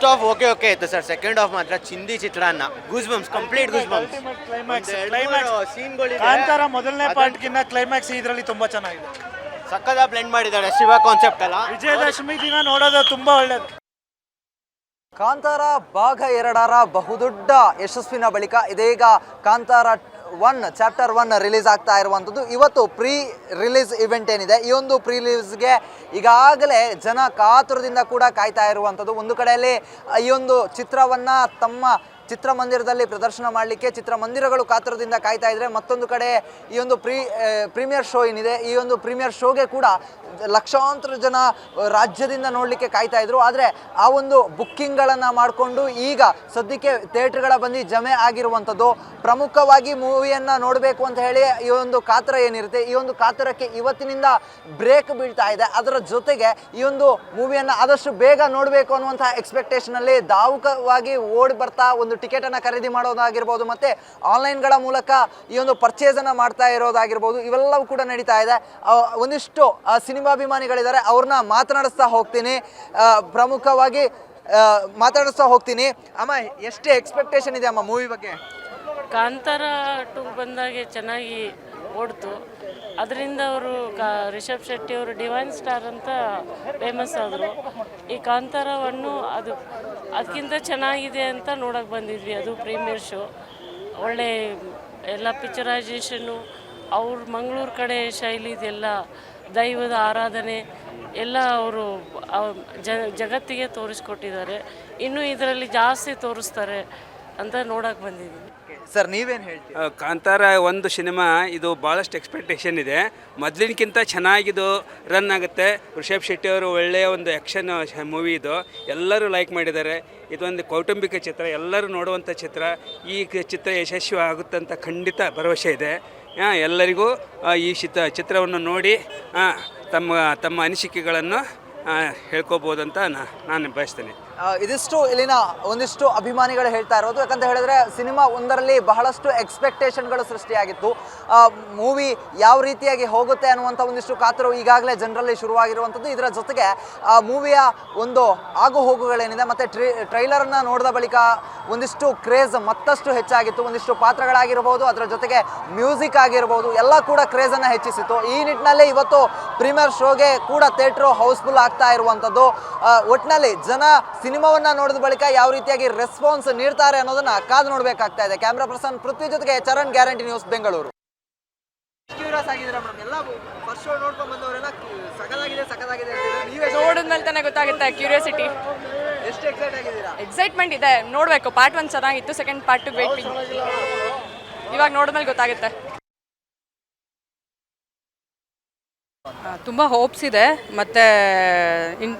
First half okay okay ಇತ್ತು sir second half ಮಾತ್ರ ಚಿಂದಿ ಚಿತ್ರಾನ್ನ goose bumps complete goose bumps climax climax Kantara ಮೊದಲನೇ ಪಾರ್ಟ್ಗಿನ್ನ ಕ್ಲೈಮ್ಯಾಕ್ಸ್ ಇದರಲ್ಲಿ ತುಂಬಾ ಚೆನ್ನಾಗಿದೆ. ಸಕ್ಕದ ಬ್ಲೆಂಡ್ ಮಾಡಿದ್ದಾರೆ ಶಿವ ಕಾನ್ಸೆಪ್ಟ್ ಅಲ್ಲ ವಿಜಯದಶಮಿ ದಿನ ನೋಡೋದು ತುಂಬಾ ಒಳ್ಳೇದು. ಕಾಂತಾರ ಭಾಗ ಎರಡರ ಬಹುದೊಡ್ಡ ಯಶಸ್ವಿನ ಬಳಿಕ ಇದೀಗ Kantara one chapter one release ಆಗ್ತಾ ಇರುವಂಥದ್ದು. ಇವತ್ತು ಪ್ರೀ ರಿಲೀಸ್ ಇವೆಂಟ್ ಏನಿದೆ? ಈ ಒಂದು ಪ್ರೀ ರಿಲೀಸ್ಗೆ ಈಗಾಗಲೇ ಜನ ಕಾತುರದಿಂದ ಕೂಡ ಕಾಯ್ತಾ ಇರುವಂಥದ್ದು. ಒಂದು ಕಡೆಯಲ್ಲಿ ಈ ಒಂದು ಚಿತ್ರವನ್ನು ತಮ್ಮ ಚಿತ್ರಮಂದಿರದಲ್ಲಿ ಪ್ರದರ್ಶನ ಮಾಡಲಿಕ್ಕೆ ಚಿತ್ರಮಂದಿರಗಳು ಕಾತರದಿಂದ ಕಾಯ್ತಾ ಇದ್ರೆ ಮತ್ತೊಂದು ಕಡೆ ಈ ಒಂದು ಪ್ರೀ ಪ್ರೀಮಿಯರ್ ಶೋ ಏನಿದೆ, ಈ ಒಂದು ಪ್ರೀಮಿಯರ್ ಶೋಗೆ ಕೂಡ ಲಕ್ಷಾಂತರ ಜನ ರಾಜ್ಯದಿಂದ ನೋಡಲಿಕ್ಕೆ ಕಾಯ್ತಾ ಇದ್ರು. ಆದರೆ ಆ ಒಂದು ಬುಕ್ಕಿಂಗ್ಗಳನ್ನು ಮಾಡಿಕೊಂಡು ಈಗ ಸದ್ಯಕ್ಕೆ ಥಿಯೇಟ್ರ್ಗಳ ಬಂದು ಜಮೆ ಆಗಿರುವಂಥದ್ದು, ಪ್ರಮುಖವಾಗಿ ಮೂವಿಯನ್ನು ನೋಡಬೇಕು ಅಂತ ಹೇಳಿ ಈ ಒಂದು ಕಾತರ ಏನಿರುತ್ತೆ, ಈ ಒಂದು ಕಾತರಕ್ಕೆ ಇವತ್ತಿನಿಂದ ಬ್ರೇಕ್ ಬೀಳ್ತಾ ಇದೆ. ಅದರ ಜೊತೆಗೆ ಈ ಒಂದು ಮೂವಿಯನ್ನು ಆದಷ್ಟು ಬೇಗ ನೋಡಬೇಕು ಅನ್ನುವಂಥ ಎಕ್ಸ್ಪೆಕ್ಟೇಷನಲ್ಲಿ ದಾವುಕವಾಗಿ ಓಡಿ ಬರ್ತಾ ಒಂದು ಟಿಕೆಟನ್ನು ಖರೀದಿ ಮಾಡೋದಾಗಿರ್ಬೋದು ಮತ್ತು ಆನ್ಲೈನ್ಗಳ ಮೂಲಕ ಈ ಒಂದು ಪರ್ಚೇಸನ್ನು ಮಾಡ್ತಾ ಇರೋದಾಗಿರ್ಬೋದು, ಇವೆಲ್ಲವೂ ಕೂಡ ನಡೀತಾ ಇದೆ. ಒಂದಿಷ್ಟು ಸಿನಿಮಾಭಿಮಾನಿಗಳಿದ್ದಾರೆ, ಅವ್ರನ್ನ ಮಾತನಾಡಿಸ್ತಾ ಹೋಗ್ತೀನಿ. ಪ್ರಮುಖವಾಗಿ ಮಾತಾಡಿಸ್ತಾ ಹೋಗ್ತೀನಿ. ಅಮ್ಮ, ಎಷ್ಟು ಎಕ್ಸ್ಪೆಕ್ಟೇಷನ್ ಇದೆ ಅಮ್ಮ ಮೂವಿ ಬಗ್ಗೆ? ಕಾಂತಾರ ಟು ಬಂದಾಗೆ ಚೆನ್ನಾಗಿ ಓಡ್ತು. ಅದರಿಂದ ಅವರು ರಿಷಬ್ ಶೆಟ್ಟಿ ಅವರು ಡಿವೈನ್ ಸ್ಟಾರ್ ಅಂತ ಫೇಮಸ್ ಆದರು. ಈ ಕಾಂತಾರವನ್ನು ಅದು ಅದಕ್ಕಿಂತ ಚೆನ್ನಾಗಿದೆ ಅಂತ ನೋಡೋಕೆ ಬಂದಿದ್ವಿ. ಅದು ಪ್ರೀಮಿಯರ್ ಶೋ. ಒಳ್ಳೆ ಎಲ್ಲ ಪಿಕ್ಚರೈಸೇಷನ್ನು, ಅವ್ರ ಮಂಗಳೂರು ಕಡೆ ಶೈಲಿದೆಲ್ಲ, ದೈವದ ಆರಾಧನೆ ಎಲ್ಲ ಅವರು ಜಗತ್ತಿಗೆ ತೋರಿಸ್ಕೊಟ್ಟಿದ್ದಾರೆ. ಇನ್ನು ಇದರಲ್ಲಿ ಜಾಸ್ತಿ ತೋರಿಸ್ತಾರೆ ಅಂತ ನೋಡೋಕೆ ಬಂದಿದ್ದೀನಿ. ಸರ್ ನೀವೇನು ಹೇಳ್ತೀರಿ? ಆ, ಕಾಂತಾರ ಒಂದು ಸಿನಿಮಾ ಇದು ಭಾಳಷ್ಟು ಎಕ್ಸ್ಪೆಕ್ಟೇಷನ್ ಇದೆ. ಮೊದಲಿನಕ್ಕಿಂತ ಚೆನ್ನಾಗಿದು ರನ್ ಆಗುತ್ತೆ. ಋಷಭ್ ಶೆಟ್ಟಿ ಅವರು ಒಳ್ಳೆಯ ಒಂದು ಆ್ಯಕ್ಷನ್ ಮೂವಿ ಇದು. ಎಲ್ಲರೂ ಲೈಕ್ ಮಾಡಿದ್ದಾರೆ. ಇದೊಂದು ಕೌಟುಂಬಿಕ ಚಿತ್ರ ಎಲ್ಲರೂ ನೋಡುವಂಥ ಚಿತ್ರ. ಈ ಕ- ಚಿತ್ರ ಯಶಸ್ವಿ ಆಗುತ್ತೆ ಅಂತ ಖಂಡಿತ ಭರವಸೆ ಇದೆ. ಆ, ಎಲ್ಲರಿಗೂ ಆ, ಈ ಚಿತ್ರ ಚಿತ್ರವನ್ನು ನೋಡಿ ಆ, ತಮ್ಮ ತಮ್ಮ ಅನಿಸಿಕೆಗಳನ್ನು ಹೇಳ್ಕೋಬೋದಂತ ಅಂತ ನಾ- ನಾನು ಬಯಸ್ತೇನೆ. ಇದಿಷ್ಟು ಇಲ್ಲಿನ ಒಂದಿಷ್ಟು ಅಭಿಮಾನಿಗಳು ಹೇಳ್ತಾ ಇರೋದು. ಯಾಕಂತ ಹೇಳಿದ್ರೆ ಸಿನಿಮಾ ಒಂದರಲ್ಲಿ ಬಹಳಷ್ಟು ಎಕ್ಸ್ಪೆಕ್ಟೇಷನ್ಗಳು ಸೃಷ್ಟಿಯಾಗಿತ್ತು. ಮೂವಿ ಯಾವ ರೀತಿಯಾಗಿ ಹೋಗುತ್ತೆ ಅನ್ನುವಂಥ ಒಂದಿಷ್ಟು ಕಾತರು ಈಗಾಗಲೇ ಜನರಲ್ಲಿ ಶುರುವಾಗಿರುವಂಥದ್ದು. ಇದರ ಜೊತೆಗೆ, ಆ, ಮೂವಿಯ ಒಂದು ಆಗು ಹೋಗುಗಳೇನಿದೆ, ಮತ್ತು ಟ್ರೈ, ಟ್ರೈಲರನ್ನು ನೋಡಿದ ಬಳಿಕ ಒಂದಿಷ್ಟು ಕ್ರೇಜ್ ಮತ್ತಷ್ಟು ಹೆಚ್ಚಾಗಿತ್ತು. ಒಂದಿಷ್ಟು ಪಾತ್ರಗಳಾಗಿರ್ಬೋದು, ಅದರ ಜೊತೆಗೆ ಮ್ಯೂಸಿಕ್ ಆಗಿರ್ಬೋದು, ಎಲ್ಲ ಕೂಡ ಕ್ರೇಜನ್ನು ಹೆಚ್ಚಿಸಿತ್ತು. ಈ ನಿಟ್ಟಿನಲ್ಲಿ ಇವತ್ತು ಪ್ರೀಮಿಯರ್ ಶೋಗೆ ಕೂಡ ಥಿಯೇಟ್ರು ಹೌಸ್ಫುಲ್ ಆಗ್ತಾ ಇರುವಂಥದ್ದು. ಒಟ್ಟಿನಲ್ಲಿ ಒಟ್ನಲ್ಲಿ ಜನ ಸಿನಿಮಾವನ್ನ ನೋಡಿದ ಬಳಿಕ ಯಾವ ರೀತಿಯಾಗಿ ರೆಸ್ಪಾನ್ಸ್ ನೀಡ್ತಾರೆ ಅನ್ನೋದನ್ನ ಕಾದು ನೋಡಬೇಕಾಗ್ತಾ ಇದೆ. ಕ್ಯಾಮ್ರಾ ಪರ್ಸನ್ ಪೃಥ್ವಿ ಜೊತೆಗೆ Charan guarantee news Bengaluru. Curious ಆಗಿದ್ದೀರಾ ಮೇಡಮ್? ಎಲ್ಲ ಫಸ್ಟ್ ಶೋ ನೋಡ್ಕೊಂಡು ಬಂದವರೆಲ್ಲ ಸಕಲಾಗಿದೆ ಸಕಲಾಗಿದೆ ನೀವೇ ನೋಡಿದ್ಮೇಲೆ ತಾನೇ ಗೊತ್ತಾಗುತ್ತೆ ಕ್ಯೂರಿಯಾಸಿಟಿ ಎಷ್ಟು ಎಕ್ಸೈಟ್ ಆಗಿದ್ದೀರಾ? ಎಕ್ಸೈಟ್ಮೆಂಟ್ ಇದೆ. ನೋಡಬೇಕು. ಪಾರ್ಟ್ ಒನ್ ಚೆನ್ನಾಗಿತ್ತು ಸೆಕೆಂಡ್ ಪಾರ್ಟ್ ಟು ವೇಟ್ ಇವಾಗ ನೋಡಿದ್ಮೇಲೆ ಗೊತ್ತಾಗುತ್ತೆ. ತುಂಬ ಹೋಪ್ಸ್ ಇದೆ ಮತ್ತೆ ಇನ್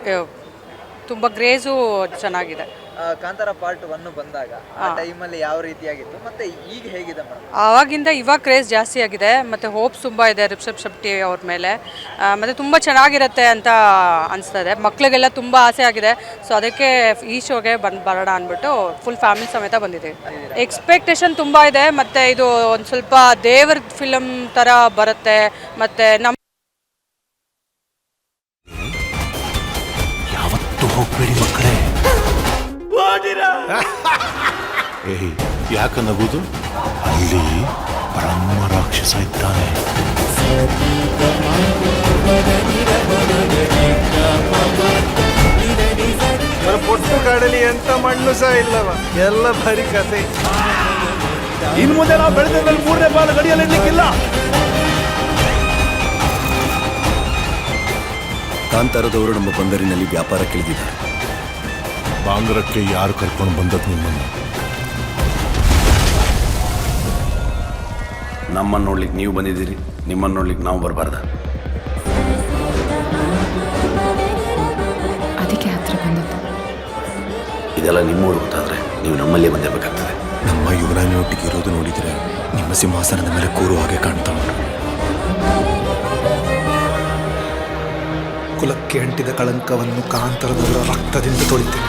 ತುಂಬ ಗ್ರೇಜು ಚೆನ್ನಾಗಿದೆ. ಆ, ಕಾಂತಾರ ಪಾರ್ಟ್ ಒನ್ ಬಂದಾಗ ಆ ಟೈಮಲ್ಲಿ ಯಾವ ರೀತಿಯಾಗಿತ್ತು ಮತ್ತೆ ಈಗ ಹೇಗಿದೆ ಮೇಡಮ್ ಆವಾಗಿಂದ ಇವಾಗ ಕ್ರೇಜ್ ಜಾಸ್ತಿ ಆಗಿದೆ ಮತ್ತೆ ಹೋಪ್ಸ್ ತುಂಬ ಇದೆ ರಿಷಬ್ ಶೆಟ್ಟಿ ಅವ್ರ ಮೇಲೆ. ಮತ್ತೆ ತುಂಬ ಚೆನ್ನಾಗಿರುತ್ತೆ ಅಂತ ಅನಿಸ್ತದೆ. ಮಕ್ಳಿಗೆಲ್ಲ ತುಂಬ ಆಸೆ ಆಗಿದೆ ಸೊ ಅದಕ್ಕೆ ಈ ಶೋಗೆ ಬಂದು ಬರೋಣ ಅಂದ್ಬಿಟ್ಟು ಫುಲ್ ಫ್ಯಾಮಿಲಿ ಸಮೇತ ಬಂದಿದ್ದೀವಿ. ಎಕ್ಸ್ಪೆಕ್ಟೇಷನ್ ತುಂಬ ಇದೆ ಮತ್ತೆ ಇದು ಒಂದು ಸ್ವಲ್ಪ ದೇವ್ರ ಫಿಲಮ್ ಥರ ಬರುತ್ತೆ ಮತ್ತೆ ನಮ್ಮ ಏಯ್ ಯಾಕ ನಗುದು? ಅಲ್ಲಿ ಬ್ರಹ್ಮ ರಾಕ್ಷಸ ಇದ್ದಾನೆ. ಪೊಟ್ಟು ಕಾಡಲಿ ಎಂತ ಮಣ್ಣು ಸಹ ಇಲ್ಲವ. ಎಲ್ಲ ಭಾರಿ ಕತೆ. ಇನ್ ಮುಂದೆ ನಾವು ಬೆಳೆದಲ್ಲಿ ಮೂರನೇ ಪಾಲು ಗಡಿಯಲ್ಲಿ ಇರ್ಲಿಕ್ಕಿಲ್ಲ ಕಾಂತಾರದವರು ನಮ್ಮ ಬಂದರಿನಲ್ಲಿ ವ್ಯಾಪಾರ ಕೆಳೆದಿದ್ದಾರೆ. ಬಾಂಗ್ರಕ್ಕೆ ಯಾರು ಕರ್ಕೊಂಡು ಬಂದದ್ದು ನಿಮ್ಮನ್ನು? ನಮ್ಮನ್ನು ನೋಡ್ಲಿಕ್ಕೆ ನೀವು ಬಂದಿದ್ದೀರಿ ನಿಮ್ಮನ್ನು ನೋಡ್ಲಿಕ್ಕೆ ನಾವು ಬರಬಾರ್ದ. ಅದಕ್ಕೆ ಹತ್ರ ಬಂದದ್ದು. ಇದೆಲ್ಲ ನಿಮ್ಮೂರು ಗೊತ್ತಾದ್ರೆ ನೀವು ನಮ್ಮಲ್ಲೇ ಬಂದಿರಬೇಕಾಗ್ತದೆ. ನಮ್ಮ ಯುವರಾಣಿಯೊಟ್ಟಿಗೆ ಇರೋದು ನೋಡಿದರೆ ನಿಮ್ಮ ಸಿಂಹಾಸನದ ಮೇಲೆ ಕೂರುವ ಹಾಗೆ ಕಾಣ್ತಾ ಉಂಟು. ಕುಲಕ್ಕೆ ಅಂಟಿದ ಕಳಂಕವನ್ನು ಕಾಂತರದವರ ರಕ್ತದಿಂದ ತೊಳಿತೇನೆ.